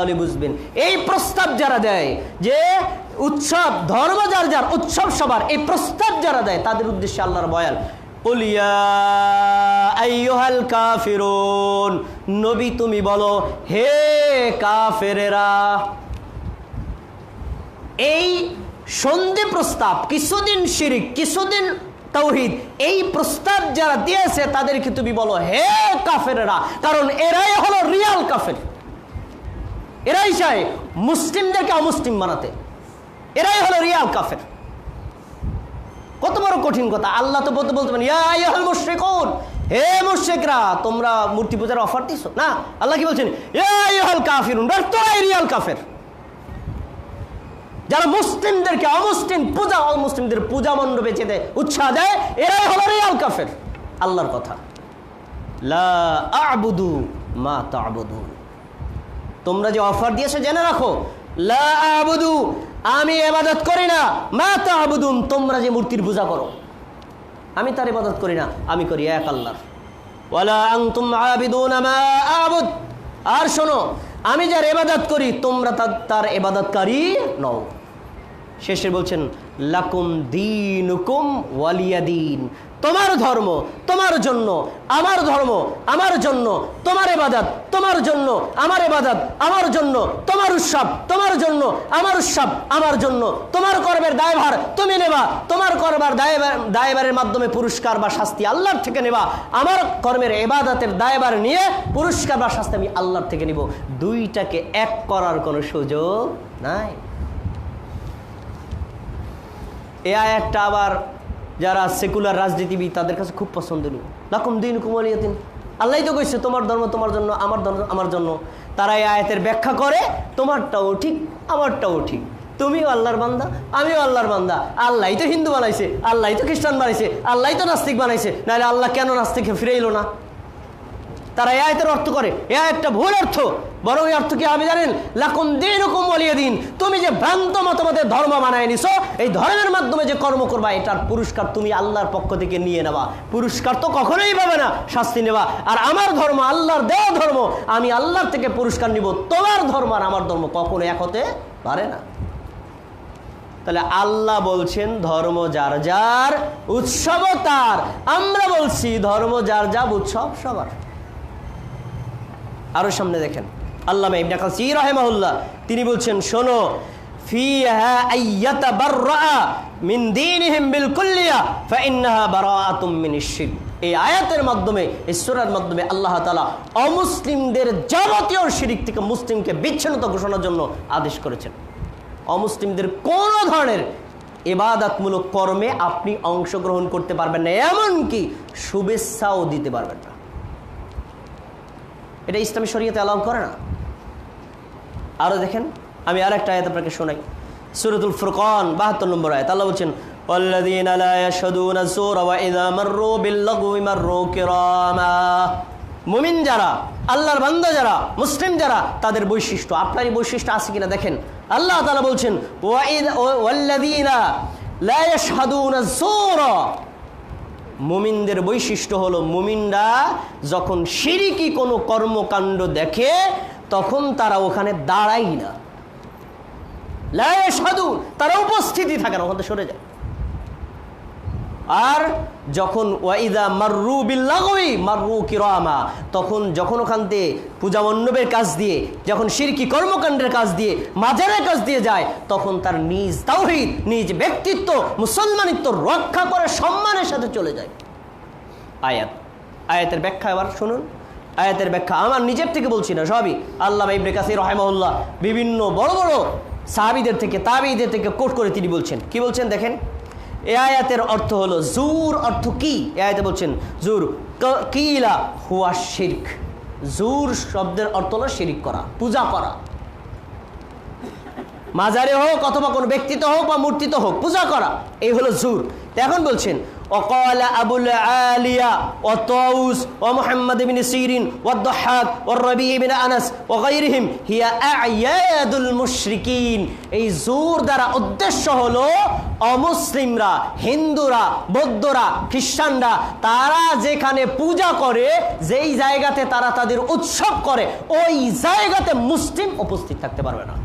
বুঝবেন। এই প্রস্তাব যারা দেয়, যে উৎসব, ধর্ম যার যার, উৎসব সবার, এই প্রস্তাব যারা দেয়, তাদের উদ্দেশ্যে আল্লাহর কাফিরুন নবী তুমি বলো, হে এই প্রস্তাব, কিছুদিন শিরিক, কিছুদিন তৌহিদ, এই প্রস্তাব যারা দিয়েছে, তাদেরকে তুমি বলো, হে কাফেরেরা কারণ এরাই হলো রিয়াল কাফের। এরাই চায় মুসলিমদেরকে অমুসলিম বানাতে। এরাই হলো রিয়াল কাফের। কত বড় কঠিন কথা। আল্লাহ তো বলতে বলতে মুশ্রিকুন, হে মুশ্রিকরা, তোমরা মূর্তি পূজার অফার দিছো? না, আল্লাহ কি বলছেন রিয়াল কাফের। যারা মুসলিমদেরকে অমুসলিম পূজা, অমুসলিমদের পূজা মণ্ডপে যেতে উৎসাহ দেয়, এরাই হলো রিয়াল কাফের। আল্লাহর কথা। লা আবুদু মা তাবুদুন। তোমরা যে অফার দিয়েছ, জেনে রাখো। লা আমি এবাদত করি না। মা তা আবুদুন তোমরা যে মূর্তির পূজা করো। আমি তার ইবাদত করি না, আমি করি এক আল্লাহর। আর শোনো, আমি যার এবাদত করি, তোমরা তার এবাদতকারী নও। শেষে বলছেন, লাকুম দিনুকুম ওয়ালিয়া দিন। তোমার ধর্ম তোমার জন্য, আমার ধর্ম আমার জন্য, তোমার এবাদত তোমার জন্য, আমার এবাদাত আমার জন্য, তোমার উৎসব তোমার জন্য, আমার উৎসব আমার জন্য। তোমার কর্মের দায়ভার তুমি নেবা, তোমার করবার দায়ভার, দায়ভারের মাধ্যমে পুরস্কার বা শাস্তি আল্লাহর থেকে নেবা। আমার কর্মের এবাদাতের দায়ভার নিয়ে পুরস্কার বা শাস্তি আমি আল্লাহর থেকে নিব। দুইটাকে এক করার কোনো সুযোগ নাই। এ আয়াতটা আবার যারা সেকুলার রাজনীতিবিদ, তাদের কাছে খুব পছন্দনীয় লাকুম দিন কুমলিয়াতিন আল্লাহ তো কইছে, তোমার ধর্ম তোমার জন্য, আমার ধর্ম আমার জন্য। তারা এই আয়াতের ব্যাখ্যা করে, তোমারটাও ঠিক, আমারটাও ঠিক। তুমিও আল্লাহর বান্দা, আমিও আল্লাহর বান্দা। আল্লাহ তো হিন্দু বানাইছে আল্লাহ তো খ্রিস্টান বানাইছে আল্লাহ তো নাস্তিক বানাইছে। নাহলে আল্লাহ কেন নাস্তিকে ফিরে এলো না? তারা এই আয়তের অর্থ করে। এ একটা ভুল অর্থ। বরং এই অর্থ কি আমি জানেন? লাকুম দিন বলিয়ে দিন। তুমি যে ভ্রান্ত মতবাদের ধর্ম বানায় নিছো, এই ধর্মের মাধ্যমে যে কর্ম করবা, এটার পুরস্কার তুমি আল্লাহর পক্ষ থেকে নিয়ে নেবা। পুরস্কার তো কখনোই পাবে না, শাস্তি নেবা। আর আমার ধর্ম, আল্লাহর দেওয়া ধর্ম, আমি আল্লাহর থেকে পুরস্কার নিব। তোমার ধর্ম আর আমার ধর্ম কখনো এক হতে পারে না। তাহলে আল্লাহ বলছেন, ধর্ম যার যার উৎসব তার। আমরা বলছি, ধর্ম যার যার উৎসব, সবার। আরও সামনে দেখেন। আল্লাহ ইবনে কাসির রাহিমাহুল্লাহ, তিনি বলছেন, শোনো এই আয়াতের মাধ্যমে মাধ্যমে আল্লাহ তাআলা অমুসলিমদের যাবতীয় শিরিক থেকে মুসলিমকে বিচ্ছিন্নতা ঘোষণার জন্য আদেশ করেছেন। অমুসলিমদের কোন ধরনের এবাদাতমূলক কর্মে আপনি অংশগ্রহণ করতে পারবেন না, এমনকি শুভেচ্ছাও দিতে পারবেন না। এটা ইসলামী শরীয়তে অ্যালাউ করে না। আরও দেখেন আমি আর একটা আয়াত আপনাকে শোনাই সুরতুল ফুরকান বাহাত্তর নম্বর আয়াত আল্লাহ বলছেন والذين لا يشهدون الزور وإذا مروا باللغو مروا كراما মুমিন যারা আল্লাহর বান্দা যারা মুসলিম যারা তাদের বৈশিষ্ট্য আপনারই বৈশিষ্ট্য আছে কিনা দেখেন আল্লাহ তাআলা বলছেন ওয়াইদ ওয়াল্লাযীনা লা ইয়াশহাদুনা যুরা মুমিনদের বৈশিষ্ট্য হলো মুমিনরা যখন সিরিকি কোনো কর্মকাণ্ড দেখে তখন তারা ওখানে দাঁড়াই না। সাধু তারা উপস্থিতি থাকে না, ওখান সরে যায়। আর যখন ওয়াইদা মাররু বিল্লাগই মাররু কিরামা, তখন যখন ওখান থেকে পূজা মণ্ডপের কাজ দিয়ে, যখন শিরকি কর্মকাণ্ডের কাজ দিয়ে, মাজারের কাজ দিয়ে যায়, তখন তার নিজ তাওহীদ, নিজ ব্যক্তিত্ব, মুসলমানিত্ব রক্ষা করে সম্মানের সাথে চলে যায়। আয়াত, আয়াতের ব্যাখ্যা এবার শুনুন। আয়াতের ব্যাখ্যা। আমার নিজের থেকে বলছি না, সবই। আল্লাহ ইবনে কাসির রহমাউল্লাহ বিভিন্ন বড় বড় সাহাবিদের থেকে, তাবিদের থেকে কোট করে তিনি বলছেন। কি বলছেন দেখেন? এ আয়াতের অর্থ হলো জুর অর্থ কি? এ আয়াতে বলছেন, জুর কিলা হুয়া শির্ক। জুর শব্দের অর্থ হলো শিরিক করা, পূজা করা। মাজারে হোক অথবা কোনো ব্যক্তিতে হোক বা মূর্তিতে হোক পূজা করা এই হলো জুর তো এখন বলছেন وقال أبو العالية وطاووس ومحمد بن سيرين والضحاك والربيع بن أنس وغيرهم هي أعياد المشركين এই জোর দ্বারা উদ্দেশ্য হলো অমুসলিমরা হিন্দুরা বৌদ্ধরা খ্রিস্টানরা তারা যেখানে পূজা করে যেই জায়গাতে তারা তাদের উৎসব করে ওই জায়গাতে মুসলিম উপস্থিত থাকতে পারবে না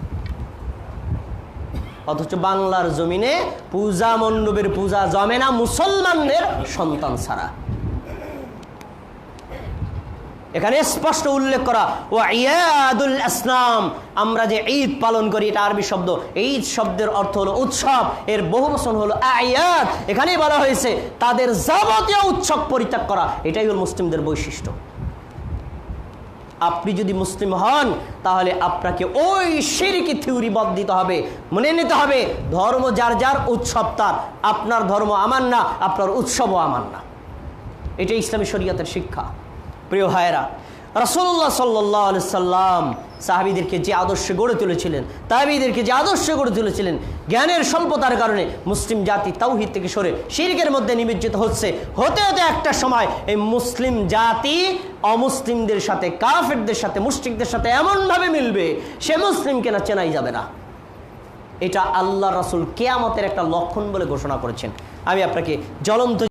অথচ বাংলার জমিনে পূজা মণ্ডপের পূজা জমে না মুসলমানদের সন্তান ছাড়া। এখানে স্পষ্ট উল্লেখ করা ও ইয়াদুল ইসলাম আমরা যে ঈদ পালন করি, এটা আরবি শব্দ। ঈদ শব্দের অর্থ হলো উৎসব, এর বহু বচন হলো আয়াত। এখানেই বলা হয়েছে, তাদের যাবতীয় উৎসব পরিত্যাগ করা। এটাই হল মুসলিমদের বৈশিষ্ট্য। আপনি যদি মুসলিম হন, তাহলে আপনাকে ওই সিরিকি থিওরি বদ দিতে হবে। মনে নিতে হবে, ধর্ম যার যার উৎসব তার। আপনার ধর্ম আমার না, আপনার উৎসবও আমার না। এটাই ইসলামী শরীয়তের শিক্ষা। প্রিয় ভাইয়েরা রসল্লাহ সাল্লাহ সাল্লাম সাহাবিদেরকে যে আদর্শে গড়ে তুলেছিলেন তাহাবিদেরকে যে আদর্শে গড়ে তুলেছিলেন, জ্ঞানের স্বল্পতার কারণে মুসলিম জাতি তাওহিদ থেকে সরে শিরকের মধ্যে নিমজ্জিত হচ্ছে। হতে হতে একটা সময় এই মুসলিম জাতি অমুসলিমদের সাথে, কাফেরদের সাথে মুসলিকদের সাথে এমনভাবে মিলবে, সে মুসলিমকে না চেনাই যাবে না। এটা আল্লাহ রাসুল কেয়ামতের একটা লক্ষণ বলে ঘোষণা করেছেন। আমি আপনাকে জ্বলন্ত